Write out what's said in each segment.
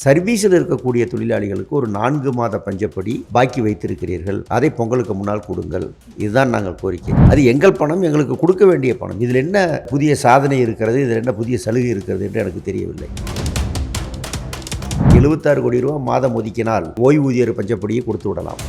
சர்வீஸில் இருக்கக்கூடிய தொழிலாளிகளுக்கு ஒரு நான்கு மாத பஞ்சப்படி பாக்கி வைத்திருக்கிறீர்கள். அதை பொங்கலுக்கு முன்னால் கொடுங்கள். இதுதான் நாங்கள் கோரிக்கை. அது எங்கள் பணம் எங்களுக்கு கொடுக்க வேண்டிய பணம். இதில் என்ன புதிய சாதனை இருக்கிறது இதில் என்ன புதிய சலுகை இருக்கிறது என்று எனக்கு தெரியவில்லை. எழுபத்தாறு கோடி ரூபா மாதம் ஒதுக்கினால் ஓய்வூதியர் பஞ்சப்படியை கொடுத்து விடலாம்.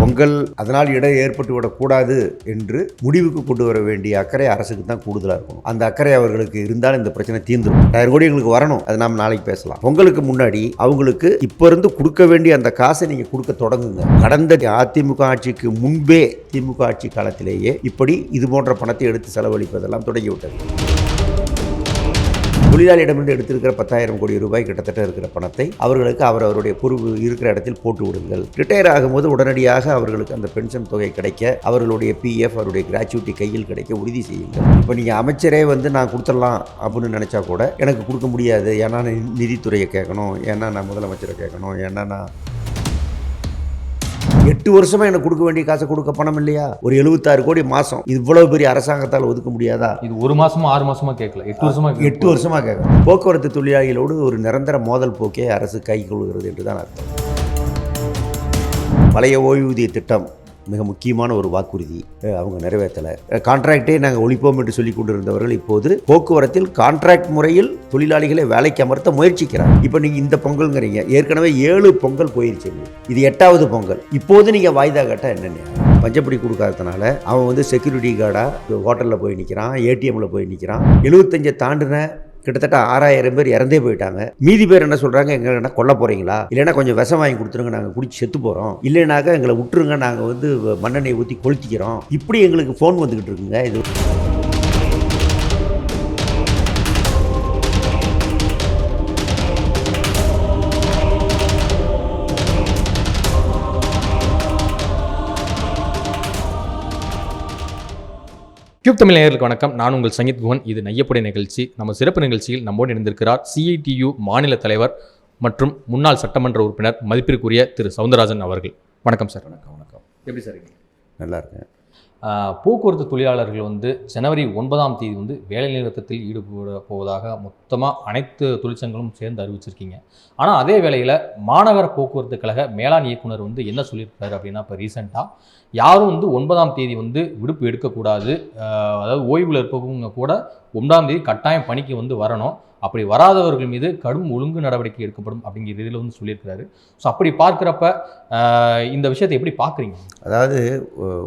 பொங்கல் அதனால் இடம் ஏற்பட்டு விடக்கூடாது என்று முடிவுக்கு கொண்டு வர வேண்டிய அக்கறை அரசுக்கு தான் கூடுதலாக இருக்கும் அந்த அக்கறை அவர்களுக்கு இருந்தால் இந்த பிரச்சனை தீர்ந்துடும் ரெண்டாயிரம் கோடி எங்களுக்கு வரணும். அதை நாம் நாளைக்கு பேசலாம். பொங்கலுக்கு முன்னாடி அவங்களுக்கு இப்போ இருந்து கொடுக்க வேண்டிய அந்த காசை நீங்கள் கொடுக்க தொடங்குங்க. கடந்த அதிமுக ஆட்சிக்கு முன்பே திமுக ஆட்சி காலத்திலேயே இப்படி இது போன்ற பணத்தை எடுத்து செலவழிப்பதெல்லாம் தொடங்கிவிட்டது. தொழிலாளியிடமிருந்து எடுத்திருக்கிற பத்தாயிரம் கோடி ரூபாய் கிட்டத்தட்ட இருக்கிற பணத்தை அவர்களுக்கு அவர் அவருடைய பொறுப்பு இருக்கிற இடத்தில் போட்டு விடுங்கள். ரிட்டையர் ஆகும்போது உடனடியாக அவர்களுக்கு அந்த பென்ஷன் தொகை கிடைக்க அவர்களுடைய பிஎஃப் அவருடைய கிராச்சுவிட்டி கையில் கிடைக்க உறுதி செய்யுங்கள். இப்போ நீங்கள் அமைச்சரே வந்து நான் கொடுத்துடலாம் அப்படின்னு நினச்சா கூட எனக்கு கொடுக்க முடியாது. ஏன்னா நிதித்துறையை கேட்கணும் ஏன்னா நான் முதலமைச்சரை கேட்கணும் ஏன்னா நான் எட்டு வருஷமா எனக்கு கொடுக்க வேண்டிய காசை கொடுக்க பணம் இல்லையா? ஒரு எழுபத்தாறு கோடி மாதம் இவ்வளவு பெரிய அரசாங்கத்தால் ஒதுக்க முடியாதா? இது ஒரு மாசமா ஆறு மாசமா கேட்கல. எட்டு வருஷமா கேட்கல. எட்டு வருஷமாக கேட்கணும் போக்குவரத்து தொழிலாளிகளோடு ஒரு நிரந்தர மோதல் போக்கே அரசு கை கொள்கிறது என்று தான் அர்த்தம். பழைய ஓய்வூதிய திட்டம் மிக முக்கியமான ஒரு வாக்குறுதி அவங்க நிறைவேற்றலை. கான்ட்ராக்டே நாங்கள் ஒழிப்போம் என்று சொல்லி கொண்டிருந்தவர்கள் இப்போது போக்குவரத்தில் கான்ட்ராக்ட் முறையில் தொழிலாளிகளை வேலைக்கு அமர்த்த முயற்சிக்கிறார். இப்போ நீங்கள் இந்த பொங்கல்ங்கிறீங்க. ஏற்கனவே ஏழு பொங்கல் போயிருச்சு. இது எட்டாவது பொங்கல். இப்போது நீங்கள் வாய்தா கேட்டால் என்னென்ன? பஞ்சப்படி கொடுக்காததுனால அவன் வந்து செக்யூரிட்டி கார்டாக ஹோட்டலில் போய் நிற்கிறான் ஏடிஎம்மில் போய் நிற்கிறான் எழுபத்தஞ்சை தாண்டின கிட்டத்தட்ட ஆறாயிரம் பேர் இறந்தே போயிட்டாங்க. மீதி பேர் என்ன சொல்கிறாங்க என்ன கொல்ல போகிறீங்களா இல்லைன்னா கொஞ்சம் விஷம் வாங்கி கொடுத்துருங்க நாங்கள் குடிச்சு செத்து போகிறோம் இல்லைனாக்கா எங்களை விட்டுருங்க நாங்கள் வந்து மண்ணெண்ணெய் ஊற்றி கொளுத்திக்கிறோம். இப்படி எங்களுக்கு ஃபோன் வந்துக்கிட்டு இருக்குங்க. இது கியூப் தமிழ் நேயர்களுக்கு வணக்கம். நான் உங்கள் சங்கீத் குஹன் இது நையப்புடைய நிகழ்ச்சி. நம்ம சிறப்பு நிகழ்ச்சியில் நம்மோடு இணைந்திருக்கிறார் சிஐடியு மாநில தலைவர் மற்றும் முன்னாள் சட்டமன்ற உறுப்பினர் மதிப்பிற்குரிய திரு. சவுந்தரராஜன் அவர்கள். வணக்கம் சார். வணக்கம் வணக்கம். எப்படி சார் நல்லா இருக்கேன். போக்குவரத்து தொழிலாளர்கள் வந்து ஜனவரி ஒன்பதாம் தேதி வந்து வேலை நிறுத்தத்தில் ஈடுபட போவதாக மொத்தமாக அனைத்து தொழிற்சங்களும் சேர்ந்து அறிவிச்சிருக்கீங்க. ஆனால் அதே வேளையில் மாநகர போக்குவரத்து கழக மேலாண் இயக்குனர் வந்து என்ன சொல்லியிருக்காரு அப்படின்னா இப்போ ரீசெண்டாக யாரும் வந்து ஒன்பதாம் தேதி வந்து விடுப்பு எடுக்கக்கூடாது. அதாவது ஓய்வில் இருப்பவங்க கூட ஒன்பதாம் தேதி கட்டாயம் பணிக்கு வந்து வரணும். அப்படி வராதவர்கள் மீது கடும் ஒழுங்கு நடவடிக்கை எடுக்கப்படும் அப்படிங்கிற இதில் வந்து சொல்லியிருக்கிறாரு. ஸோ அப்படி பார்க்குறப்ப இந்த விஷயத்தை எப்படி பார்க்குறீங்க? அதாவது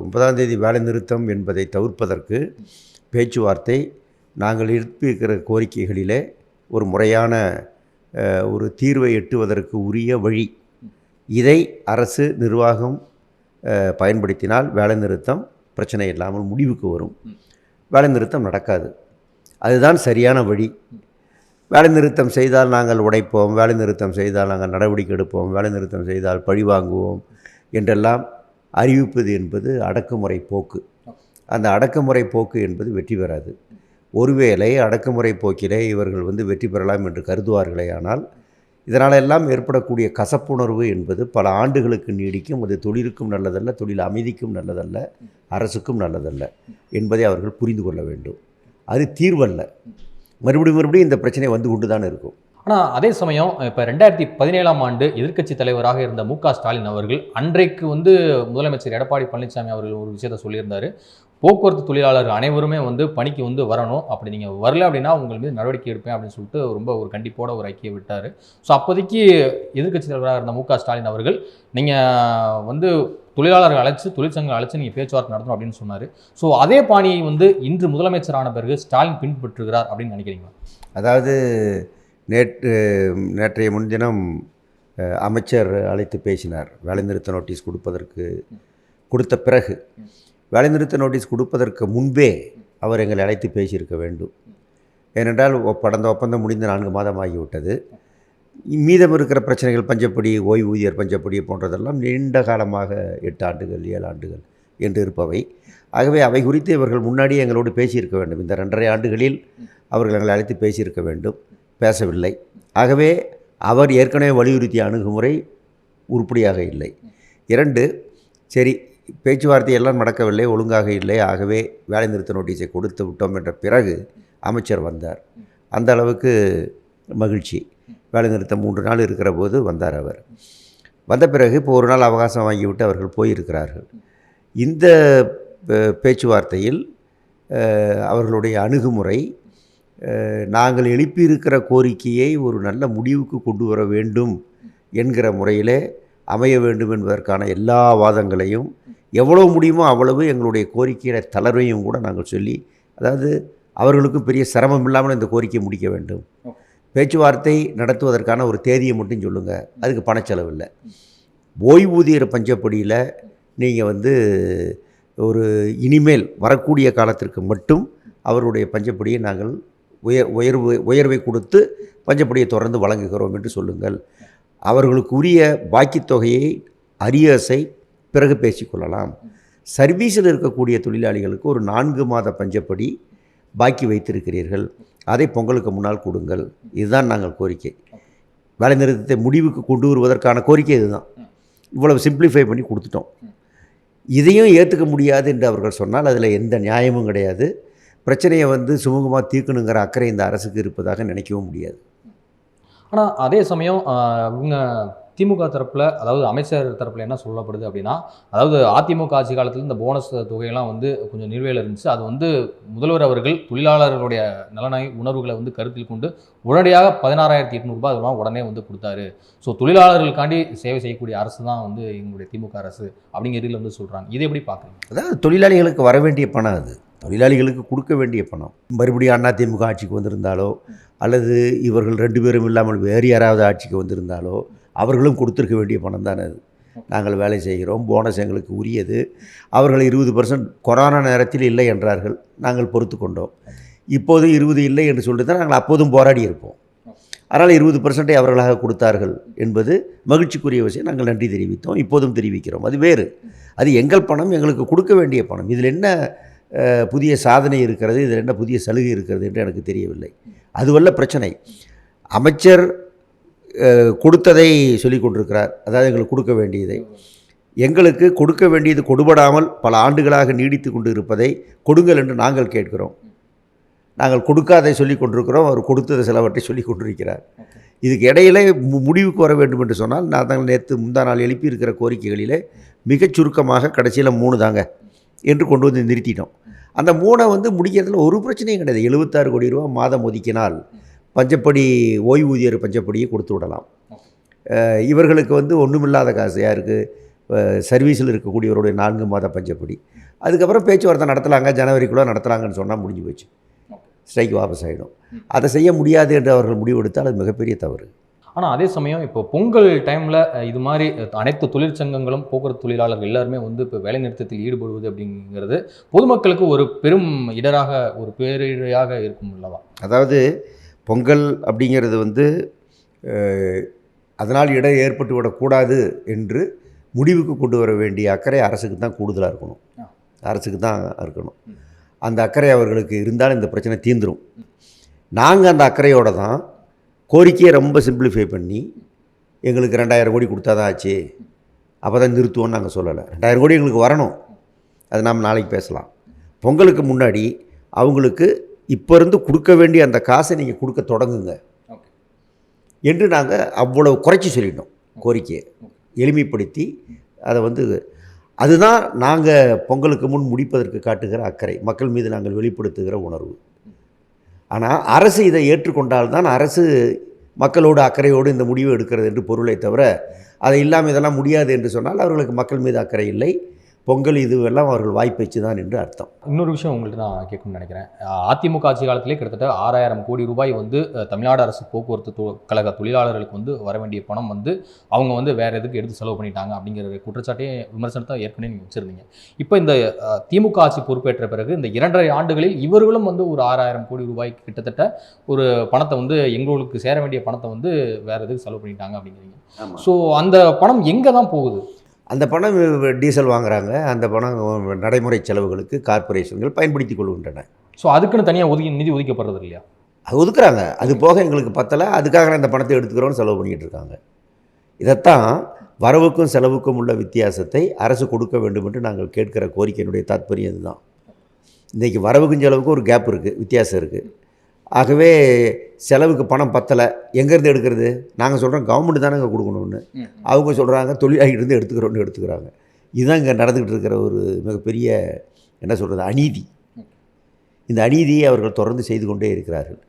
ஒன்பதாம் தேதி வேலை நிறுத்தம் என்பதை தவிர்ப்பதற்கு பேச்சுவார்த்தை நாங்கள் இருப்பிருக்கிற கோரிக்கைகளிலே ஒரு முறையான ஒரு தீர்வை எட்டுவதற்கு உரிய வழி. இதை அரசு நிர்வாகம் பயன்படுத்தினால் வேலை நிறுத்தம் பிரச்சனை இல்லாமல் முடிவுக்கு வரும். வேலை நிறுத்தம் நடக்காது. அதுதான் சரியான வழி. வேலை நிறுத்தம் செய்தால் நாங்கள் உடைப்போம் வேலை நிறுத்தம் செய்தால் நாங்கள் நடவடிக்கை எடுப்போம் வேலை நிறுத்தம் செய்தால் பழி வாங்குவோம் என்றெல்லாம் அறிவிப்பது என்பது அடக்குமுறை போக்கு. அந்த அடக்குமுறை போக்கு என்பது வெற்றி பெறாது. ஒருவேளை அடக்குமுறை போக்கிலே இவர்கள் வந்து வெற்றி பெறலாம் என்று கருதுவார்களே ஆனால் இதனால் எல்லாம் ஏற்படக்கூடிய கசப்புணர்வு என்பது பல ஆண்டுகளுக்கு நீடிக்கும். அது தொழிலுக்கும் நல்லதல்ல தொழில் அமைதிக்கும் நல்லதல்ல அரசுக்கும் நல்லதல்ல என்பதை அவர்கள் புரிந்து கொள்ள வேண்டும். அது தீர்வல்ல. மறுபடியும் மறுபடியும் இந்த பிரச்சனை வந்து கொண்டு தான் இருக்கும். ஆனால் அதே சமயம் இப்போ ரெண்டாயிரத்தி பதினேழாம் ஆண்டு எதிர்க்கட்சி தலைவராக இருந்த மு க ஸ்டாலின் அவர்கள் அன்றைக்கு வந்து முதலமைச்சர் எடப்பாடி பழனிசாமி அவர்கள் ஒரு விஷயத்த சொல்லியிருந்தார். போக்குவரத்து தொழிலாளர் அனைவருமே வந்து பணிக்கு வந்து வரணும். அப்படி நீங்கள் வரல அப்படின்னா உங்கள் மீது நடவடிக்கை எடுப்பேன் அப்படின்னு சொல்லிட்டு ரொம்ப ஒரு கண்டிப்போட ஒரு ஐக்கிய விட்டார். ஸோ அப்போதைக்கு எதிர்கட்சி தலைவராக இருந்த மு ஸ்டாலின் அவர்கள் நீங்கள் வந்து தொழிலாளர்கள் அழைச்சி தொழிற்சங்கங்கள் அழைச்சி நீங்கள் பேச்சுவார்த்தை நடத்தணும் அப்படின்னு சொன்னார். ஸோ அதே பாணியை வந்து இன்று முதலமைச்சரான பிறகு ஸ்டாலின் பின்பற்றுகிறார் அப்படின்னு நினைக்கிறீங்களா? அதாவது நேற்று நேற்றைய முன்தினம் அமைச்சர் அழைத்து பேசினார். வேலைநிறுத்த நோட்டீஸ் கொடுப்பதற்கு கொடுத்த பிறகு. வேலைநிறுத்த நோட்டீஸ் கொடுப்பதற்கு முன்பே அவர் எங்களை அழைத்து பேசியிருக்க வேண்டும். ஏனென்றால் படந்த ஒப்பந்தம் முடிந்து நான்கு மாதம் ஆகிவிட்டது மீதம் இருக்கிற பிரச்சனைகள் பஞ்சப்படி ஓய்வூதியர் பஞ்சப்படி போன்றதெல்லாம் நீண்ட காலமாக எட்டு ஆண்டுகள் ஏழு ஆண்டுகள் என்று இருப்பவை. ஆகவே அவை குறித்து இவர்கள் முன்னாடியே எங்களோடு பேசியிருக்க வேண்டும். இந்த ரெண்டரை ஆண்டுகளில் அவர்கள் எங்களை அழைத்து பேசியிருக்க வேண்டும். பேசவில்லை. ஆகவே அவர் ஏற்கனவே வலியுறுத்திய அணுகுமுறை உருப்படியாக இல்லை. இரண்டு சரி பேச்சுவார்த்தை எல்லாம் நடக்கவில்லை ஒழுங்காக இல்லை. ஆகவே வேலைநிறுத்த நோட்டீஸை கொடுத்து விட்டோம் என்ற பிறகு அமைச்சர் வந்தார். அந்த அளவுக்கு மகிழ்ச்சி. வேலைநிறுத்தம் மூன்று நாள் இருக்கிற போது வந்தார் அவர். வந்த பிறகு இப்போ ஒரு நாள் அவகாசம் வாங்கிவிட்டு அவர்கள் போயிருக்கிறார்கள். இந்த பேச்சுவார்த்தையில் அவர்களுடைய அணுகுமுறை நாங்கள் எழுப்பியிருக்கிற கோரிக்கையை ஒரு நல்ல முடிவுக்கு கொண்டு வர வேண்டும் என்கிற முறையிலே அமைய வேண்டும் என்பதற்கான எல்லா வாதங்களையும் எவ்வளவு முடியுமோ அவ்வளவு எங்களுடைய கோரிக்கையில தளர்வையும் கூட நாங்கள் சொல்லி அதாவது அவர்களுக்கும் பெரிய சிரமம் இல்லாமல் இந்த கோரிக்கையை முடிக்க வேண்டும். பேச்சுவார்த்தை நடத்துவதற்கான ஒரு தேதியை மட்டும் சொல்லுங்கள் அதுக்கு பணச்செலவு இல்லை ஓய்வூதியர் பஞ்சப்படியில் நீங்கள் வந்து ஒரு இனிமேல் வரக்கூடிய காலத்திற்கு மட்டும் அவருடைய பஞ்சப்படியை நாங்கள் உயர் உயர்வு உயர்வை கொடுத்து பஞ்சப்படியை தொடர்ந்து வழங்குகிறோம் என்று சொல்லுங்கள். அவர்களுக்கு உரிய பாக்கித் தொகையை அரியர்ஸை பிறகு பேசிக்கொள்ளலாம். சர்வீஸில் இருக்கக்கூடிய தொழிலாளிகளுக்கு ஒரு நான்கு மாத பஞ்சப்படி பாக்கி வைத்திருக்கிறீர்கள். அதை பொங்கலுக்கு முன்னால் கொடுங்கள். இதுதான் நாங்கள் கோரிக்கை. வேலை நிறுத்தத்தை முடிவுக்கு கொண்டு வருவதற்கான கோரிக்கை இதுதான். இவ்வளவு சிம்பிளிஃபை பண்ணி கொடுத்துட்டோம். இதையும் ஏற்றுக்க முடியாது என்று அவர்கள் சொன்னால் அதில் எந்த நியாயமும் கிடையாது. பிரச்சனையை வந்து சுமூகமாக தீர்க்கணுங்கிற அக்கறை இந்த அரசுக்கு இருப்பதாக நினைக்கவும் முடியாது. ஆனால் அதே சமயம் இவங்க திமுக தரப்பில் அதாவது அமைச்சர் தரப்பில் என்ன சொல்லப்படுது அப்படின்னா அதாவது அதிமுக ஆட்சி காலத்தில் இந்த போனஸ் தொகையெல்லாம் வந்து கொஞ்சம் நிலுவையில் இருந்துச்சு. அது வந்து முதல்வர் அவர்கள் தொழிலாளர்களுடைய நலனை உணர்வுகளை வந்து கருத்தில் கொண்டு உடனடியாக பதினாறாயிரத்தி எட்நூறுபா அதெல்லாம் உடனே வந்து கொடுத்தாரு. ஸோ தொழிலாளர்களுக்காண்டி சேவை செய்யக்கூடிய அரசு தான் வந்து எங்களுடைய திமுக அரசு அப்படிங்கிற இதில் வந்து சொல்கிறாங்க இதை எப்படி பார்க்குறீங்க அதாவது தொழிலாளிகளுக்கு வர வேண்டிய பணம் அது. தொழிலாளிகளுக்கு கொடுக்க வேண்டிய பணம். மறுபடியும் அண்ணா திமுக ஆட்சிக்கு வந்திருந்தாலோ அல்லது இவர்கள் ரெண்டு பேரும் இல்லாமல் வேறு யாராவது ஆட்சிக்கு வந்திருந்தாலோ அவர்களும் கொடுத்துருக்க வேண்டிய பணம் தானே அது. நாங்கள் வேலை செய்கிறோம் போனஸ் எங்களுக்கு உரியது. அவர்கள் இருபது பர்சன்ட் கொரோனா நேரத்தில் இல்லை என்றார்கள். நாங்கள் பொறுத்து கொண்டோம். இப்போது இருபது இல்லை என்று சொல்லிட்டு தான் நாங்கள் அப்போதும் போராடி இருப்போம். அதனால் இருபது பர்சன்ட்டை அவர்களாக கொடுத்தார்கள் என்பது மகிழ்ச்சிக்குரிய விஷயம். நாங்கள் நன்றி தெரிவித்தோம். இப்போதும் தெரிவிக்கிறோம். அது வேறு. அது எங்கள் பணம் எங்களுக்கு கொடுக்க வேண்டிய பணம். இதில் என்ன புதிய சாதனை இருக்கிறது இதில் என்ன புதிய சலுகை இருக்கிறது என்று எனக்கு தெரியவில்லை. அதுவல்ல பிரச்சனை. அமைச்சர் கொடுத்ததை சொல்லி கொண்டிருக்கிறார். அதாவது எங்களுக்கு கொடுக்க வேண்டியதை. எங்களுக்கு கொடுக்க வேண்டியது கொடுபடாமல் பல ஆண்டுகளாக நீடித்து கொண்டு இருப்பதை கொடுங்கள் என்று நாங்கள் கேட்கிறோம். நாங்கள் கொடுக்காதை சொல்லிக் கொண்டிருக்கிறோம். அவர் கொடுத்தது சிலவற்றை சொல்லிக் கொண்டிருக்கிறார். இதுக்கு இடையிலே மு- முடிவுக்கு வர வேண்டும் என்று சொன்னால் நான் தாங்கள் நேற்று முந்தா நாள் எழுப்பியிருக்கிற கோரிக்கைகளிலே மிகச் சுருக்கமாக கடைசியில் மூணு தாங்க என்று கொண்டு வந்து நிறுத்திட்டோம். அந்த மூணை வந்து முடிக்கிறதுல ஒரு பிரச்சனையும் கிடையாது. எழுபத்தாறு கோடி ரூபா மாதம் ஒதுக்கினால் பஞ்சப்படி ஓய்வூதியர் பஞ்சப்படியை கொடுத்து விடலாம். இவர்களுக்கு வந்து ஒன்றுமில்லாத காசு. யாருக்கு? சர்வீஸில் இருக்கக்கூடியவருடைய நான்கு மாத பஞ்சப்படி. அதுக்கப்புறம் பேச்சுவார்த்தை நடத்தலாங்க ஜனவரிக்குள்ளே நடத்தலாங்கன்னு சொன்னால் முடிஞ்சு போச்சு. ஸ்ட்ரைக் வாபஸ் ஆகிடும் அதை செய்ய முடியாது என்று அவர்கள் முடிவெடுத்தால் அது மிகப்பெரிய தவறு. ஆனால் அதே சமயம் இப்போ பொங்கல் டைமில் இது மாதிரி அனைத்து தொழிற்சங்கங்களும் போக்குவரத்து தொழிலாளர்கள் எல்லாருமே வந்து இப்போ வேலைநிறுத்தத்தில் ஈடுபடுவது அப்படிங்கிறது பொதுமக்களுக்கு ஒரு பெரும் இடராக ஒரு பேரிழையாக இருக்கும் அல்லவா? அதாவது பொங்கல் அப்படிங்கிறது வந்து அதனால் இடம் ஏற்பட்டு விடக்கூடாது என்று முடிவுக்கு கொண்டு வர வேண்டிய அக்கறை அரசுக்கு தான் கூடுதலாக இருக்கணும். அரசுக்கு தான் இருக்கணும். அந்த அக்கறை அவர்களுக்கு இருந்தால் இந்த பிரச்சனை தீந்துரும் நாங்கள் அந்த அக்கறையோடு தான் கோரிக்கையை ரொம்ப சிம்பிளிஃபை பண்ணி எங்களுக்கு ரெண்டாயிரம் கோடி கொடுத்தா தான் ஆச்சு. அப்போ தான் நிறுத்துவோம்னு நாங்கள் சொல்லலை. ரெண்டாயிரம் கோடி எங்களுக்கு வரணும். அது நாம் நாளைக்கு பேசலாம். பொங்கலுக்கு முன்னாடி அவங்களுக்கு இப்போ இருந்து கொடுக்க வேண்டிய அந்த காசை நீங்கள் கொடுக்க தொடங்குங்க. என்று நாங்கள் அவ்வளவு குறைச்சி சொல்லிட்டோம் கோரிக்கையை. எளிமைப்படுத்தி அதை வந்து அதுதான் நாங்கள் பொங்கலுக்கு முன் முடிப்பதற்கு காட்டுகிற அக்கறை. மக்கள் மீது நாங்கள் வெளிப்படுத்துகிற உணர்வு. ஆனால் அரசு இதை ஏற்றுக்கொண்டால்தான் அரசு மக்களோடு அக்கறையோடு இந்த முடிவு எடுக்கிறது என்று பொருளை தவிர அதை இல்லாமல் இதெல்லாம் முடியாது என்று சொன்னால் அவர்களுக்கு மக்கள் மீது அக்கறை இல்லை. பொங்கல் இதுவெல்லாம் அவர்கள் வாய்ப்பேச்சு தான் என்று அர்த்தம். இன்னொரு விஷயம் உங்கள்கிட்ட நான் கேட்கணும்னு நினைக்கிறேன். அதிமுக ஆட்சி காலத்திலே கிட்டத்தட்ட ஆறாயிரம் கோடி ரூபாய் வந்து தமிழ்நாடு அரசு போக்குவரத்து கழக தொழிலாளர்களுக்கு வந்து வர வேண்டிய பணம் வந்து அவங்க வந்து வேற எதுக்கு எடுத்து செலவு பண்ணிட்டாங்க அப்படிங்கிற குற்றச்சாட்டையே விமர்சனத்தை ஏற்கனவே நீங்கள் வச்சிருந்தீங்க. இப்போ இந்த திமுக ஆட்சி பொறுப்பேற்ற பிறகு இந்த இரண்டரை ஆண்டுகளில் இவர்களும் வந்து ஒரு ஆறாயிரம் கோடி ரூபாய்க்கு கிட்டத்தட்ட ஒரு பணத்தை வந்து எங்களுக்கு சேர வேண்டிய பணத்தை வந்து வேற எதுக்கு செலவு பண்ணிட்டாங்க அப்படிங்கிறீங்க. ஸோ அந்த பணம் எங்கே தான் போகுது? அந்த பணம் டீசல் வாங்குறாங்க. அந்த பணம் நடைமுறை செலவுகளுக்கு கார்ப்பரேஷன்கள் பயன்படுத்தி கொள்கின்றன. ஸோ அதுக்குன்னு தனியாக ஒதுக்கி நிதி ஒதுக்கப்படுறது இல்லையா? அது ஒதுக்குறாங்க. அது போக எங்களுக்கு பத்தலை. அதுக்காக நான் இந்த பணத்தை எடுத்துக்கிறோன்னு செலவு பண்ணிக்கிட்டு இருக்காங்க. இதைத்தான் வரவுக்கும் செலவுக்கும் உள்ள வித்தியாசத்தை அரசு கொடுக்க வேண்டும் என்று நாங்கள் கேட்கிற கோரிக்கையினுடைய தாத்பரியம் இதுதான். இன்றைக்கி வரவுக்கும் செலவுக்கும் ஒரு கேப் இருக்குது வித்தியாசம் இருக்குது ஆகவே செலவுக்கு பணம் பத்தலை. எங்கேருந்து எடுக்கிறது? நாங்கள் சொல்கிறோம் கவர்மெண்ட் தானே இங்கே கொடுக்கணும்னு. அவங்க சொல்கிறாங்க தொழிலாளிகிட்டேருந்து எடுத்துக்கிறோன்னு எடுத்துக்கிறாங்க. இதுதான் இங்கே நடந்துக்கிட்டு இருக்கிற ஒரு மிகப்பெரிய என்ன சொல்கிறது அநீதி. இந்த அநீதியை அவர்கள் தொடர்ந்து செய்து கொண்டே இருக்கிறார்கள்.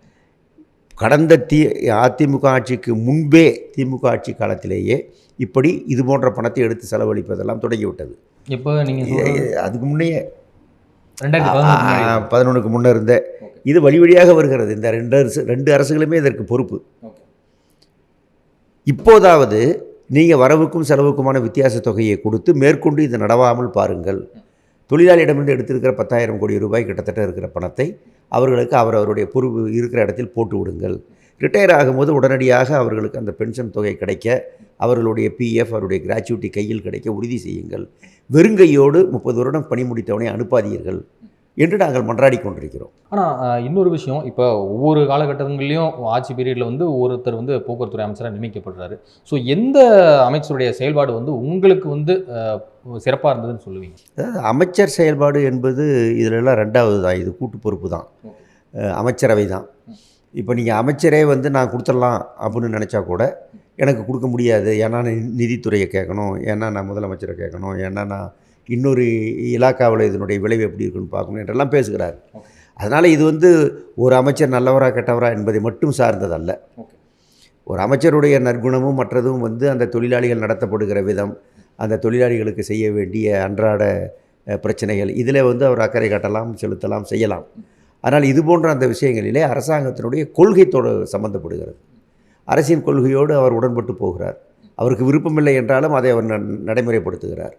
கடந்த தி அதிமுக ஆட்சிக்கு முன்பே திமுக ஆட்சி காலத்திலேயே இப்படி இது போன்ற பணத்தை எடுத்து செலவழிப்பதெல்லாம் தொடங்கிவிட்டது. இப்போ நீங்கள் அதுக்கு முன்னையே. பதினொன்றுக்கு முன்னே இருந்த. இது வழி வழியாக வருகிறது. இந்த ரெண்டு அரசு ரெண்டு அரசுகளுமே இதற்கு பொறுப்பு. இப்போதாவது நீங்கள் வரவுக்கும் செலவுக்குமான வித்தியாச தொகையை கொடுத்து மேற்கொண்டு இது நடவாமல் பாருங்கள். தொழிலாளியிடமிருந்து எடுத்திருக்கிற பத்தாயிரம் கோடி ரூபாய் கிட்டத்தட்ட இருக்கிற பணத்தை அவர்களுக்கு அவர் அவருடைய பொறுப்பு இருக்கிற இடத்தில் போட்டு விடுங்கள். ரிட்டையர் ஆகும்போது உடனடியாக அவர்களுக்கு அந்த பென்ஷன் தொகை கிடைக்க அவர்களுடைய பிஎஃப் அவருடைய கிராச்சுவிட்டி கையில் கிடைக்க உறுதி செய்யுங்கள். வெறுங்கையோடு முப்பது வருடம் பணி முடித்தவனை அனுப்பாதீர்கள். என்று நாங்கள் மன்றாடி கொண்டிருக்கிறோம். ஆனால் இன்னொரு விஷயம் இப்போ ஒவ்வொரு காலகட்டங்கள்லையும் ஆட்சி பீரியடில் வந்து ஒருத்தர் வந்து போக்குவரத்துறை அமைச்சராக நியமிக்கப்படுறாரு. ஸோ எந்த அமைச்சருடைய செயல்பாடு வந்து உங்களுக்கு வந்து சிறப்பாக இருந்ததுன்னு சொல்லுவீங்க? அதாவது அமைச்சர் செயல்பாடு என்பது இதிலெல்லாம் ரெண்டாவது தான். இது கூட்டு பொறுப்பு தான். அமைச்சரவை தான். இப்போ நீங்கள் அமைச்சரே வந்து நான் கொடுத்துடலாம் அப்படின்னு நினச்சா கூட எனக்கு கொடுக்க முடியாது. ஏன்னா நிதித்துறையை கேட்கணும். ஏன்னா நான் முதலமைச்சரை கேட்கணும். ஏன்னா நான் இன்னொரு இலாக்காவில் இதனுடைய விளைவு எப்படி இருக்குன்னு பார்க்கணும் என்றெல்லாம் பேசுகிறார். அதனால் இது வந்து ஒரு அமைச்சர் நல்லவரா கெட்டவரா என்பதை மட்டும் சார்ந்ததல்ல ஒரு அமைச்சருடைய நற்குணமும் மற்றதும் வந்து அந்த தொழிலாளிகள் நடத்தப்படுகிற விதம் அந்த தொழிலாளிகளுக்கு செய்ய வேண்டிய அன்றாட பிரச்சனைகள் இதில் வந்து அவர் அக்கறை காட்டலாம் செலுத்தலாம் செய்யலாம். ஆனால் இது போன்ற அந்த விஷயங்களிலே அரசாங்கத்தினுடைய கொள்கை தொட சம்பந்தப்படுகிறது. அரசின் கொள்கையோடு அவர் உடன்பட்டு போகிறார். அவருக்கு விருப்பமில்லை என்றாலும் அதை அவர் நடைமுறைப்படுத்துகிறார்.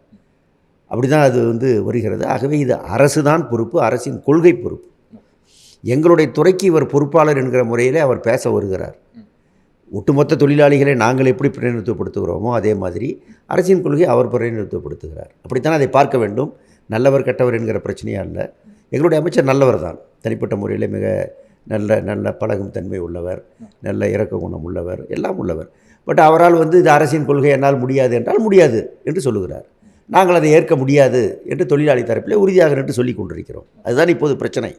அப்படி தான் அது வந்து வருகிறது. ஆகவே இது அரசு தான் பொறுப்பு அரசின் கொள்கை பொறுப்பு. எங்களுடைய துறைக்கு இவர் பொறுப்பாளர் என்கிற முறையிலே அவர் பேச வருகிறார். ஒட்டுமொத்த தொழிலாளிகளை நாங்கள் எப்படி பிரதிநிதித்துவப்படுத்துகிறோமோ அதே மாதிரி அரசின் கொள்கை அவர் பிரதிநிதித்துவப்படுத்துகிறார். அப்படித்தான் அதை பார்க்க வேண்டும். நல்லவர் கெட்டவர் என்கிற பிரச்சனையாக அல்ல. எங்களுடைய அமைச்சர் நல்லவர் தான். தனிப்பட்ட முறையில் மிக நல்ல நல்ல பழகும் தன்மை உள்ளவர் நல்ல இறக்க குணம் உள்ளவர் எல்லாம் உள்ளவர். பட் அவரால் வந்து இது அரசின் கொள்கை என்னால் முடியாது என்றால் முடியாது என்று சொல்லுகிறார். நாங்கள் அதை ஏற்க முடியாது என்று தொழிலாளி தரப்பிலே உறுதியாக நின்று சொல்லிக் கொண்டிருக்கிறோம். அதுதான் இப்போது பிரச்சனை.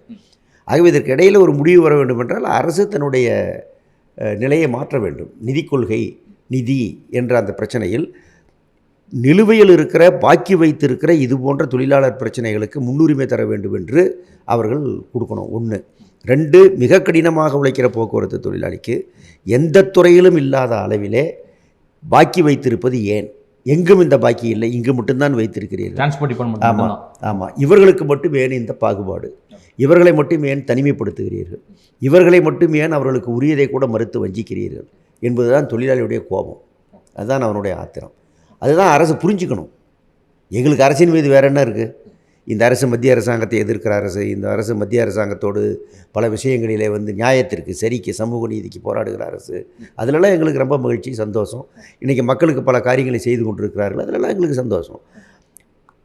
ஆகவே இதற்கு இடையில் ஒரு முடிவு வர வேண்டும் என்றால் அரசு தன்னுடைய நிலையை மாற்ற வேண்டும். நிதி கொள்கை நிதி என்ற அந்த பிரச்சனையில் நிலுவையில் இருக்கிற பாக்கி வைத்திருக்கிற இது போன்ற தொழிலாளர் பிரச்சனைகளுக்கு முன்னுரிமை தர வேண்டும் என்று அவர்கள் கொடுக்கணும். ஒன்று ரெண்டு மிக கடினமாக உழைக்கிற போக்குவரத்து தொழிலாளிக்கு எந்த துறையிலும் இல்லாத அளவிலே பாக்கி வைத்திருப்பது ஏன்? எங்கும் இந்த பாக்கி இல்லை இங்கு மட்டும்தான் வைத்திருக்கிறீர்கள். டிரான்ஸ்போர்ட் டிபார்ட்மெண்ட் ஆமாம் ஆமாம் இவர்களுக்கு மட்டும் ஏன் இந்த பாகுபாடு? இவர்களை மட்டும் ஏன் தனிமைப்படுத்துகிறீர்கள்? இவர்களை மட்டும் ஏன் அவர்களுக்கு உரியதை கூட மறுத்து வஞ்சிக்கிறீர்கள்? என்பதுதான் தொழிலாளியுடைய கோபம். அதுதான் அவனுடைய ஆத்திரம். அதுதான் அரசு புரிஞ்சுக்கணும். எங்களுக்கு அரசின் மீது வேற என்ன இருக்குது இந்த அரசு மத்திய அரசாங்கத்தை எதிர்க்கிற அரசு இந்த அரசு மத்திய அரசாங்கத்தோடு பல விஷயங்களிலே வந்து நியாயத்திற்கு சரிக்கு சமூக நீதிக்கு போராடுகிற அரசு. அதிலெல்லாம் எங்களுக்கு ரொம்ப மகிழ்ச்சி சந்தோஷம். இன்றைக்கி மக்களுக்கு பல காரியங்களை செய்து கொண்டிருக்கிறார்கள். அதிலெல்லாம் எங்களுக்கு சந்தோஷம்.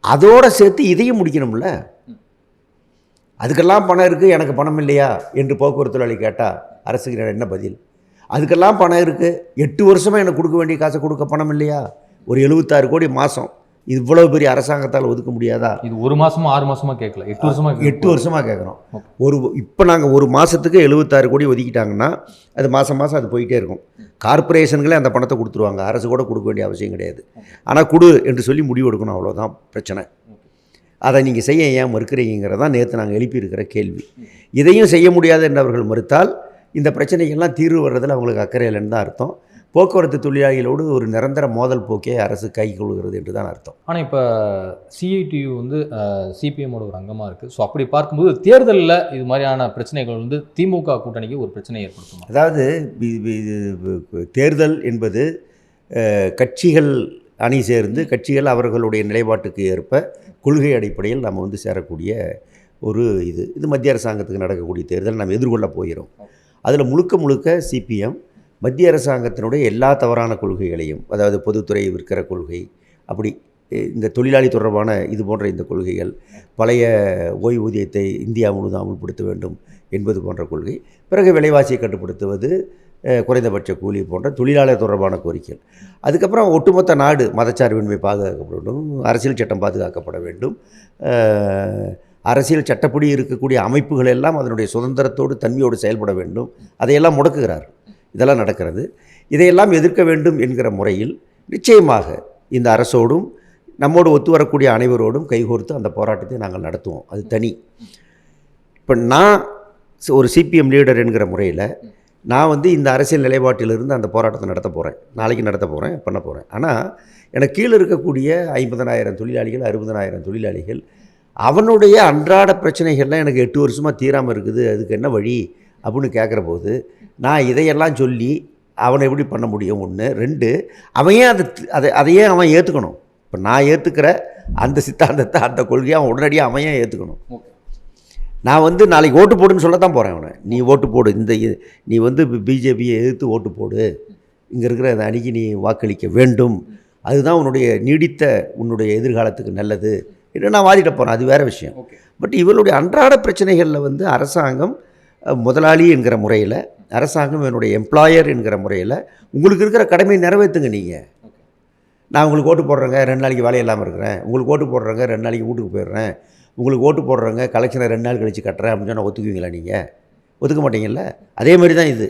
அதோடு சேர்த்து இதையும் முடிக்கணும்ல? அதுக்கெல்லாம் பணம் இருக்குது எனக்கு பணம் இல்லையா? என்று போக்குவரத்து தொழிலாளி கேட்டால் அரசுக்கு என்ன பதில்? அதுக்கெல்லாம் பணம் இருக்குது எட்டு வருஷமாக எனக்கு கொடுக்க வேண்டிய காசை கொடுக்க பணம் இல்லையா? ஒரு எழுபத்தாறு கோடி மாதம் இவ்வளவு பெரிய அரசாங்கத்தால் ஒதுக்க முடியாதா? இது ஒரு மாசமா ஆறு மாசமா கேட்கல. எட்டு வருஷமா எட்டு வருஷமாக கேட்குறோம். ஒரு இப்போ நாங்கள் ஒரு மாதத்துக்கு எழுபத்தாறு கோடி ஒதுக்கிட்டாங்கன்னா அது மாதம் மாதம் அது போயிட்டே இருக்கும். கார்ப்பரேஷன்களே அந்த பணத்தை கொடுத்துருவாங்க. அரசு கூட கொடுக்க வேண்டிய அவசியம் கிடையாது. ஆனால் கொடு என்று சொல்லி முடிவு எடுக்கணும். அவ்வளோதான் பிரச்சனை. அதை நீங்கள் செய்ய ஏன் மறுக்கிறீங்கிறதான் நேற்று நாங்கள் எழுப்பியிருக்கிற கேள்வி. இதையும் செய்ய முடியாது என்று அவர்கள் மறுத்தால் இந்த பிரச்சனைகள்லாம் தீர்வு வர்றதில் அவங்களுக்கு அக்கறை இல்லைன்னு தான் அர்த்தம். போக்குவரத்து தொழிலாளிகளோடு ஒரு நிரந்தர மோதல் போக்கே அரசு கை கொள்கிறது என்று தான் அர்த்தம். ஆனால் இப்போ சிஐடியு வந்து சிபிஎம்மோட ஒரு அங்கமாக இருக்குது ஸோ அப்படி பார்க்கும்போது தேர்தலில் இது மாதிரியான பிரச்சனைகள் வந்து திமுக கூட்டணிக்கு ஒரு பிரச்சனை ஏற்படுத்துமா? அதாவது இது- தேர்தல் என்பது கட்சிகள் அணி சேர்ந்து கட்சிகள் அவர்களுடைய நிலைப்பாட்டுக்கு ஏற்ப கொள்கை அடிப்படையில் நம்ம வந்து சேரக்கூடிய ஒரு இது. இது மத்திய அரசாங்கத்துக்கு நடக்கக்கூடிய தேர்தல். நம்ம எதிர்கொள்ள போகிறோம். அதில் முழுக்க முழுக்க சிபிஎம் மத்திய அரசாங்கத்தினுடைய எல்லா தவறான கொள்கைகளையும் அதாவது பொதுத்துறை விற்கிற கொள்கை அப்படி இந்த தொழிலாளி தொடர்பான இது போன்ற இந்த கொள்கைகள் பழைய ஓய்வூதியத்தை இந்தியா முழுவதும் அமுல்படுத்த வேண்டும் என்பது போன்ற கொள்கை பிறகு விலைவாசியை கட்டுப்படுத்துவது குறைந்தபட்ச கூலி போன்ற தொழிலாளர் தொடர்பான கோரிக்கைகள். அதுக்கப்புறம் ஒட்டுமொத்த நாடு மதச்சார்பின்மை பாதுகாக்கப்பட வேண்டும் அரசியல் சட்டம் பாதுகாக்கப்பட வேண்டும். அரசியல் சட்டப்படி இருக்கக்கூடிய அமைப்புகள் எல்லாம் அதனுடைய சுதந்திரத்தோடு தன்மையோடு செயல்பட வேண்டும். அதையெல்லாம் முடக்குகிறார் இதெல்லாம் நடக்கிறது. இதையெல்லாம் எதிர்க்க வேண்டும் என்கிற முறையில் நிச்சயமாக இந்த அரசோடும் நம்மோடு ஒத்து வரக்கூடிய அனைவரோடும் கைகோர்த்து அந்த போராட்டத்தை நாங்கள் நடத்துவோம். அது தனி. இப்போ நான் ஒரு சிபிஎம் லீடர் என்கிற முறையில் நான் வந்து இந்த அரசியல் நிலைப்பாட்டிலிருந்து அந்த போராட்டத்தை நடத்த போகிறேன் நாளைக்கு நடத்த போகிறேன் பண்ண போகிறேன் ஆனால் எனக்கு கீழே இருக்கக்கூடிய ஐம்பதனாயிரம் தொழிலாளிகள் அறுபதனாயிரம் தொழிலாளிகள் அவனுடைய அன்றாட பிரச்சனைகள்லாம் எனக்கு எட்டு வருஷமாக தீராமல் இருக்குது. அதுக்கு என்ன வழி? அப்படின்னு கேட்குற போது நான் இதையெல்லாம் சொல்லி அவனை எப்படி பண்ண முடியும்? ஒன்று ரெண்டு ஏன் அதை அதை அதையே அவன் ஏற்றுக்கணும் இப்போ நான் ஏற்றுக்கிற அந்த சித்தாந்தத்தை அந்த கொள்கையை அவன் உடனடியாக அவன் ஏன் ஏற்றுக்கணும் நான் வந்து நாளைக்கு ஓட்டு போடுன்னு சொல்ல தான் போகிறேன் அவனை. நீ ஓட்டு போடு. இந்த நீ வந்து பிஜேபியை எதிர்த்து ஓட்டு போடு. இங்கே இருக்கிற அந்த அணிக்கு நீ வாக்களிக்க வேண்டும். அதுதான் உன்னுடைய நீடித்த உன்னுடைய எதிர்காலத்துக்கு நல்லது. என்று நான் வாதிட போகிறேன் அது வேறு விஷயம். பட் இவளுடைய அன்றாட பிரச்சனைகளில் வந்து அரசாங்கம் முதலாளி என்கிற முறையில் அரசாங்கம் என்னுடைய எம்ப்ளாயர் என்கிற முறையில் உங்களுக்கு இருக்கிற கடமையை நிறைவேற்றுங்க நீங்கள் நான் உங்களுக்கு ஓட்டு போடுறேங்க ரெண்டு நாளைக்கு வேலை இல்லாமல் இருக்கிறேன். உங்களுக்கு ஓட்டு போடுறேங்க ரெண்டு நாளைக்கு வீட்டுக்கு போயிடுறேன். உங்களுக்கு ஓட்டு போடுறேங்க கலெக்ஷனை ரெண்டு நாள் கழித்து கட்டுறேன் அப்படின்னு சொன்னால் ஒத்துக்குவீங்களா நீங்கள் ஒத்துக்க மாட்டீங்கல்ல? அதே மாதிரி தான் இது.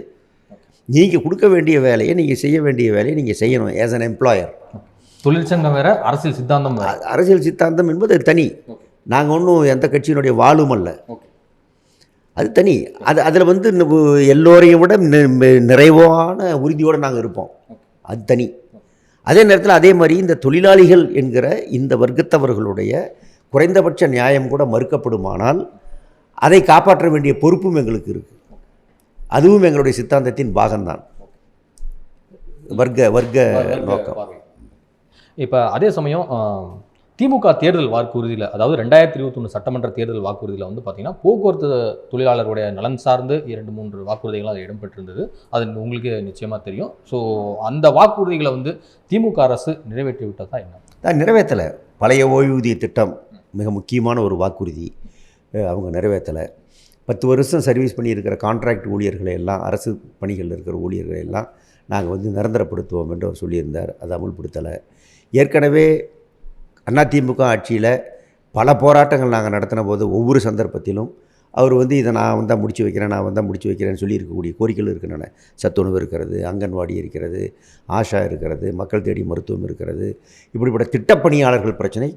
நீங்கள் கொடுக்க வேண்டிய வேலையை நீங்கள் செய்ய வேண்டிய வேலையை நீங்கள் செய்யணும் ஏஸ் an எம்ப்ளாயர் தொழிற்சங்கம் வேற அரசியல் சித்தாந்தம் அரசியல் சித்தாந்தம் என்பது தனி. நாங்கள் ஒன்றும் எந்த கட்சியினுடைய வாளும் அல்ல. அது தனி. அது அதில் வந்து எல்லோரையும் விட நிறைவான உறுதியோடு நாங்கள் இருப்போம். அது தனி. அதே நேரத்தில் அதே மாதிரி இந்த தொழிலாளிகள் என்கிற இந்த வர்க்கத்தவர்களுடைய குறைந்தபட்ச நியாயம் கூட மறுக்கப்படுமானால் அதை காப்பாற்ற வேண்டிய பொறுப்பும் எங்களுக்கு இருக்குது அதுவும் எங்களுடைய சித்தாந்தத்தின் பாகம்தான். வர்க்க வர்க்க நோக்கம். இப்போ அதே சமயம் திமுக தேர்தல் வாக்குறுதியில் அதாவது ரெண்டாயிரத்தி இருபத்தி ஒன்று சட்டமன்ற தேர்தல் வாக்குறுதியில் வந்து பார்த்தீங்கன்னா போக்குவரத்து தொழிலாளருடைய நலன் சார்ந்து இரண்டு மூன்று வாக்குறுதிகள் அது இடம்பெற்றிருந்தது. அது உங்களுக்கு நிச்சயமாக தெரியும். ஸோ அந்த வாக்குறுதிகளை வந்து திமுக அரசு நிறைவேற்றி விட்டதா என்ன? தான் நிறைவேற்றலை. பழைய ஓய்வூதிய திட்டம் மிக முக்கியமான ஒரு வாக்குறுதி. அவங்க நிறைவேற்றலை. பத்து வருஷம் சர்வீஸ் பண்ணியிருக்கிற கான்ட்ராக்ட் ஊழியர்களை எல்லாம் அரசு பணிகளில் இருக்கிற ஊழியர்களை எல்லாம் நாங்கள் வந்து நிரந்தரப்படுத்துவோம் என்று அவர் சொல்லியிருந்தார். அதை அமுல்படுத்தலை. ஏற்கனவே அதிமுக ஆட்சியில் பல போராட்டங்கள் நாங்கள் நடத்தின போது ஒவ்வொரு சந்தர்ப்பத்திலும் அவர் வந்து இதை நான் வந்தால் முடிச்சு வைக்கிறேன் நான் வந்தால் முடிச்சு வைக்கிறேன்னு சொல்லி இருக்கக்கூடிய கோரிக்கைகள் இருக்கின்றன. சத்துணவு இருக்கிறது அங்கன்வாடி இருக்கிறது ஆஷா இருக்கிறது மக்கள் தேடி மருத்துவம் இருக்கிறது. இப்படிப்பட்ட திட்டப்பணியாளர்கள் பிரச்சனை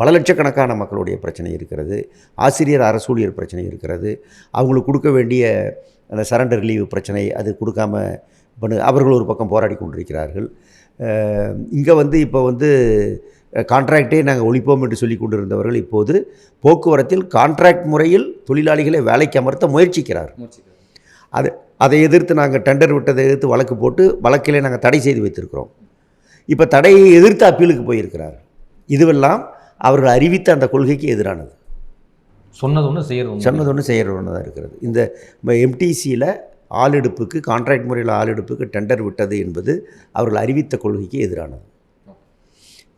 பல லட்சக்கணக்கான மக்களுடைய பிரச்சனை இருக்கிறது. ஆசிரியர் அரசூழியர் பிரச்சனை இருக்கிறது. அவங்களுக்கு கொடுக்க வேண்டிய அந்த சரண்டர் லீவு பிரச்சனை அது கொடுக்காம பண்ணு அவர்கள் ஒரு பக்கம் போராடி கொண்டிருக்கிறார்கள். இங்கே வந்து இப்போ வந்து கான்ட்ராக்டே நாங்கள் ஒழிப்போம் என்று சொல்லி கொண்டிருந்தவர்கள் இப்போது போக்குவரத்தில் கான்ட்ராக்ட் முறையில் தொழிலாளிகளை வேலைக்கு அமர்த்த முயற்சிக்கிறார். அது அதை எதிர்த்து நாங்கள் டெண்டர் விட்டதை எதிர்த்து வழக்கு போட்டு வழக்கிலே நாங்கள் தடை செய்து வைத்திருக்கிறோம். இப்போ தடையை எதிர்த்து அப்பீலுக்கு போயிருக்கிறார். இதுவெல்லாம் அவர்கள் அறிவித்த அந்த கொள்கைக்கு எதிரானது. சொன்னது ஒன்று செய்யறது ஒன்று சொன்னது ஒன்று செய்கிறது ஒன்று தான் இருக்கிறது. இந்த எம்டிசியில் ஆளெடுப்புக்கு கான்ட்ராக்ட் முறையில் ஆளெடுப்புக்கு டெண்டர் விட்டது என்பது அவர்கள் அறிவித்த கொள்கைக்கு எதிரானது.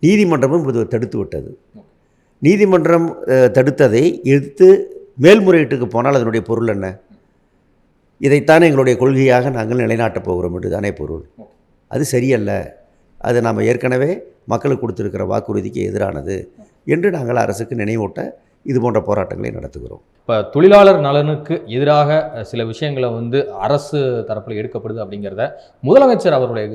நீதிமன்றமும் இது தடுத்து விட்டது. நீதிமன்றம் தடுத்ததை எதிர்த்து மேல்முறையீட்டுக்கு போனால் அதனுடைய பொருள் என்ன? இதைத்தான் எங்களுடைய கொள்கையாக நாங்கள் நிலைநாட்டப் போகிறோம் என்று தானே பொருள். அது சரியல்ல. அது நாம் ஏற்கனவே மக்களுக்கு கொடுத்திருக்கிற வாக்குறுதிக்கு எதிரானது என்று நாங்கள் அரசுக்கு நினைவூட்ட இது போன்ற போராட்டங்களை நடத்துகிறோம். இப்போ தொழிலாளர் நலனுக்கு எதிராக சில விஷயங்களை வந்து அரசு தரப்பில் எடுக்கப்படுது அப்படிங்கிறத முதலமைச்சர் அவருடைய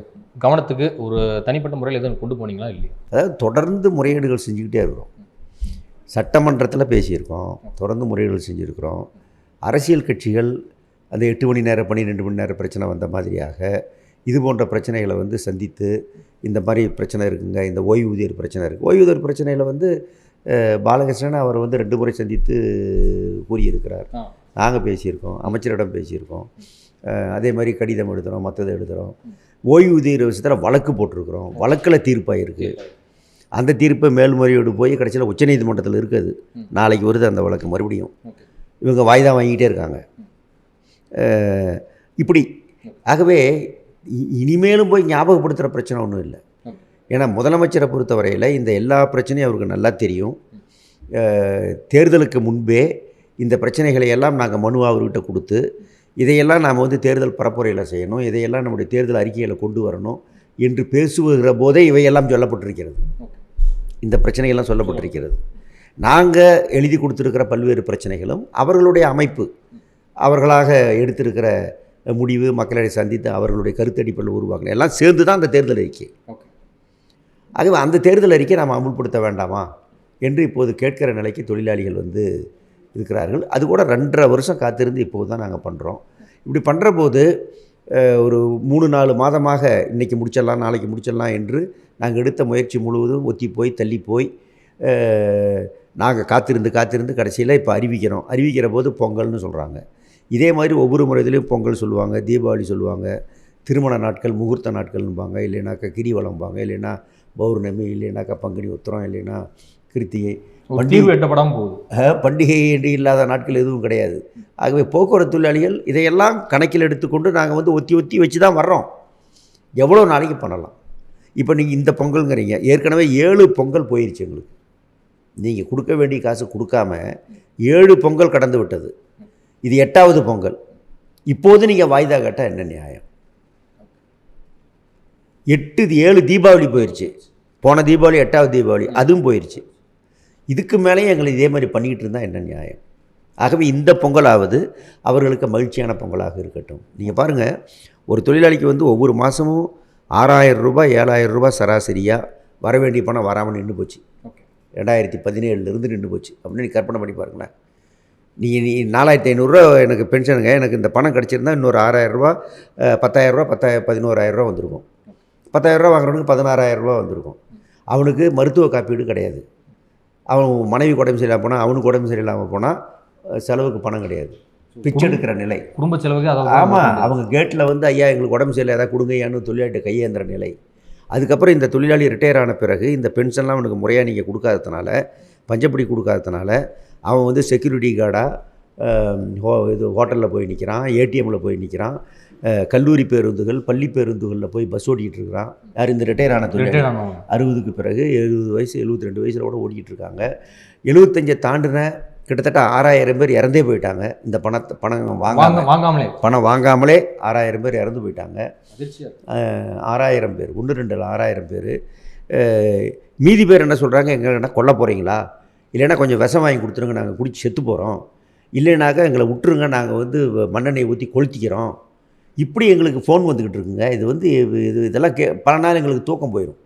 கவனத்துக்கு ஒரு தனிப்பட்ட முறையில் எதுவும் கொண்டு போனீங்களா இல்லையா? அதாவது தொடர்ந்து முறையீடுகள் செஞ்சுக்கிட்டே இருக்கிறோம். சட்டமன்றத்தில் பேசியிருக்கோம் தொடர்ந்து முறையீடுகள் செஞ்சுருக்கிறோம். அரசியல் கட்சிகள் அந்த எட்டு மணி நேர பன்னிரெண்டு மணி நேர பிரச்சனை வந்த மாதிரியாக இது போன்ற பிரச்சனைகளை வந்து சந்தித்து இந்த மாதிரி பிரச்சனை இருக்குங்க இந்த ஓய்வூதியர் பிரச்சனை இருக்குது ஓய்வூதியர் பிரச்சனையில் வந்து பாலகிருஷ்ணன் அவர் வந்து ரெண்டு முறை சந்தித்து கூறியிருக்கிறார். நாங்கள் பேசியிருக்கோம் அமைச்சரிடம் பேசியிருக்கோம். அதே மாதிரி கடிதம் எழுதுகிறோம் மற்றதை எழுதுகிறோம் ஓய்வூதியர் விஷயத்தில் வழக்கு போட்டிருக்கிறோம் வழக்கில் தீர்ப்பாயிருக்கு. அந்த தீர்ப்பை மேல்முறையீடு போய் கடைசியில் உச்சநீதிமன்றத்தில் இருக்குது. நாளைக்கு வருது அந்த வழக்கு மறுபடியும். இவங்க வாய்தா வாங்கிட்டே இருக்காங்க. இப்படி. ஆகவே இ- இனிமேலும் போய் ஞாபகப்படுத்துகிற பிரச்சனை ஒன்றும் இல்லை. ஏன்னா முதலமைச்சரை பொறுத்தவரையில் இந்த எல்லா பிரச்சனையும் அவருக்கு நல்லா தெரியும். தேர்தலுக்கு முன்பே இந்த பிரச்சனைகளை எல்லாம் நாங்கள் மனு அவர்கிட்ட கொடுத்து இதையெல்லாம் நாம் வந்து தேர்தல் பரப்புரையில் செய்யணும் இதையெல்லாம் நம்முடைய தேர்தல் அறிக்கையில் கொண்டு வரணும் என்று பேசுகிற போதே இவையெல்லாம் சொல்லப்பட்டிருக்கிறது. இந்த பிரச்சனையெல்லாம் சொல்லப்பட்டிருக்கிறது. நாங்கள் எழுதி கொடுத்துருக்கிற பல்வேறு பிரச்சனைகளும் அவர்களுடைய அமைப்பு அவர்களாக எடுத்திருக்கிற முடிவு மக்களை சந்தித்து அவர்களுடைய கருத்தடிப்பில் உருவாக்கணும் எல்லாம் சேர்ந்து தான் அந்த தேர்தல் அறிக்கை. ஆகவே அந்த தேர்தல் அறிக்கை நாம் அமுல்படுத்த வேண்டாமா? என்று இப்போது கேட்கிற நிலைக்கு தொழிலாளிகள் வந்து இருக்கிறார்கள். அது கூட ரெண்டரை வருஷம் காத்திருந்து இப்போது தான் நாங்கள் பண்ணுறோம் இப்படி பண்ணுற போது ஒரு மூணு நாலு மாதமாக இன்றைக்கி முடிச்சிடலாம் நாளைக்கு முடிச்சிடலாம் என்று நாங்கள் எடுத்த முயற்சி முழுவதும் ஒத்தி போய் தள்ளி போய் நாங்கள் காத்திருந்து காத்திருந்து கடைசியில் இப்போ அறிவிக்கிறோம். அறிவிக்கிற போது பொங்கல்னு சொல்கிறாங்க இதே மாதிரி ஒவ்வொரு முறையிலையும் பொங்கல் சொல்லுவாங்க தீபாவளி சொல்லுவாங்க திருமண நாட்கள் முகூர்த்த நாட்கள்னுபாங்க இல்லைனாக்கா கிரிவலம்பாங்க இல்லைன்னா பௌர்ணமி இல்லைனாக்கா பங்குனி உத்திரம் இல்லைன்னா கிருத்திகை. ஒரு தீர்வு எட்டப்படாமல் போகுது. பண்டிகை என்று இல்லாத நாட்கள் எதுவும் கிடையாது. ஆகவே போக்குவரத்து தொழிலாளிகள் இதையெல்லாம் கணக்கில் எடுத்துக்கொண்டு நாங்கள் வந்து ஒத்தி ஒத்தி வச்சு தான் வர்றோம். எவ்வளோ நாளைக்கு பண்ணலாம்? இப்போ நீங்கள் இந்த பொங்கல்ங்கிறீங்க. ஏற்கனவே ஏழு பொங்கல் போயிருச்சு எங்களுக்கு. நீங்கள் கொடுக்க வேண்டிய காசு கொடுக்காம ஏழு பொங்கல் கடந்து விட்டது. இது எட்டாவது பொங்கல். இப்போது நீங்கள் வாய்தா கேட்டால் என்ன நியாயம்? எட்டு ஏழு தீபாவளி போயிடுச்சு போன தீபாவளி எட்டாவது தீபாவளி அதுவும் போயிடுச்சு இதுக்கு மேலேயும் எங்களை இதே மாதிரி பண்ணிக்கிட்டு இருந்தால் என்ன நியாயம்? ஆகவே இந்த பொங்கலாவது அவர்களுக்கு மகிழ்ச்சியான பொங்கலாக இருக்கட்டும். நீங்கள் பாருங்கள் ஒரு தொழிலாளிக்கு வந்து ஒவ்வொரு மாதமும் ஆறாயிரம் ரூபாய் ஏழாயிரம் ரூபாய் சராசரியாக வர வேண்டிய பணம் வராமல் நின்று போச்சு. ரெண்டாயிரத்தி பதினேழுலேருந்து நின்று போச்சு. அப்படின்னு நீ கற்பனை பண்ணி பாருங்களேன். நீங்கள் நீ நாலாயிரத்தி ஐநூறுரூவா எனக்கு பென்ஷனுங்க எனக்கு இந்த பணம் கிடச்சிருந்தா இன்னொரு ஆறாயிரரூபா பத்தாயிரரூபா பத்தாயிரம் பதினோராயிரரூவா வந்திருக்கும். பத்தாயிரரூபா வாங்குறவனுக்கு பதினாறாயிரரூபா வந்திருக்கும். அவனுக்கு மருத்துவ காப்பீடு கிடையாது. அவன் மனைவி உடம்பு சரியில்லாமல் போனால் அவனுக்கு உடம்பு சரியில்லாமல் போனால் செலவுக்கு பணம் கிடையாது. பிச்சை எடுக்கிற நிலை. குடும்ப செலவுக்கு ஆமாம் அவங்க கேட்டில் வந்து ஐயா எங்களுக்கு உடம்பு சரியில்லை ஏதாவது கொடுங்கய்யான்னு தொழிலாளிகிட்ட கையேந்திர நிலை. அதுக்கப்புறம் இந்த தொழிலாளி ரிட்டையர் ஆன பிறகு இந்த பென்ஷன்லாம் அவனுக்கு முறையாக நீங்கள் கொடுக்காததுனால பஞ்சப்படி கொடுக்காததுனால அவன் வந்து செக்யூரிட்டி கார்டாக ஹோ இது ஹோட்டலில் போய் நிற்கிறான் ஏடிஎம்மில் போய் நிற்கிறான் கல்லூரி பேருந்துகள் பள்ளி பேருந்துகளில் போய் பஸ் ஓட்டிகிட்டு இருக்கிறான் யார்? இந்த ரிட்டையர் ஆன தொழிலாளி. ரிட்டையர் ஆனவங்க அறுபதுக்கு பிறகு எழுபது வயசு எழுபத்தி ரெண்டு வயசில் கூட ஓடிக்கிட்டு இருக்காங்க எழுபத்தஞ்சை தாண்டின கிட்டத்தட்ட ஆறாயிரம் பேர் இறந்தே போயிட்டாங்க. இந்த பணத்தை பணம் வாங்க வாங்க வாங்காமலே. பணம் வாங்காமலே ஆறாயிரம் பேர் இறந்து போயிட்டாங்க. ஆறாயிரம் பேர் ஒன்று ரெண்டு ஆறாயிரம் பேர். மீதி பேர் என்ன சொல்கிறாங்க எங்கன்னா கொல்ல போகிறீங்களா இல்லைன்னா கொஞ்சம் விஷம் வாங்கி கொடுத்துருங்க நாங்கள் குடிச்சு செத்து போகிறோம் இல்லைனாக்கா எங்களை விட்டுருங்க நாங்கள் வந்து மண்ணெண்ணெய் ஊற்றி கொளுத்திக்கிறோம். இப்படி எங்களுக்கு ஃபோன் வந்துக்கிட்டு இருக்குங்க. இது வந்து இது இதெல்லாம் கே பல நாள் எங்களுக்கு தூக்கம் போயிடும்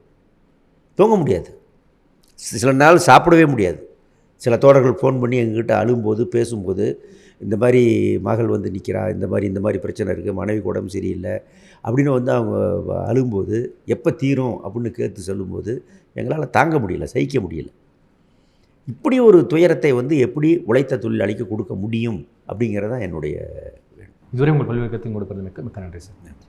தூங்க முடியாது. சில நாள் சாப்பிடவே முடியாது. சில தோழர்கள் ஃபோன் பண்ணி எங்ககிட்ட அழும்போது பேசும்போது இந்த மாதிரி மகள் வந்து நிற்கிறா இந்த மாதிரி இந்த மாதிரி பிரச்சனை இருக்குது மனைவிக்கு உடம்பு சரியில்லை அப்படின்னு வந்து அவங்க அழும்போது எப்போ தீரும் அப்படின்னு கேட்டு சொல்லும்போது எங்களால் தாங்க முடியல சகிக்க முடியல. இப்படி ஒரு துயரத்தை வந்து எப்படி உழைத்த தொழிலாளிக்கு கொடுக்க முடியும் அப்படிங்கிறதான் என்னுடைய இதுவரை உங்கள் பல்வேறு கருத்தையும் கொடுப்பது மிக்க மிக்க நன்றி சார். நன்றி.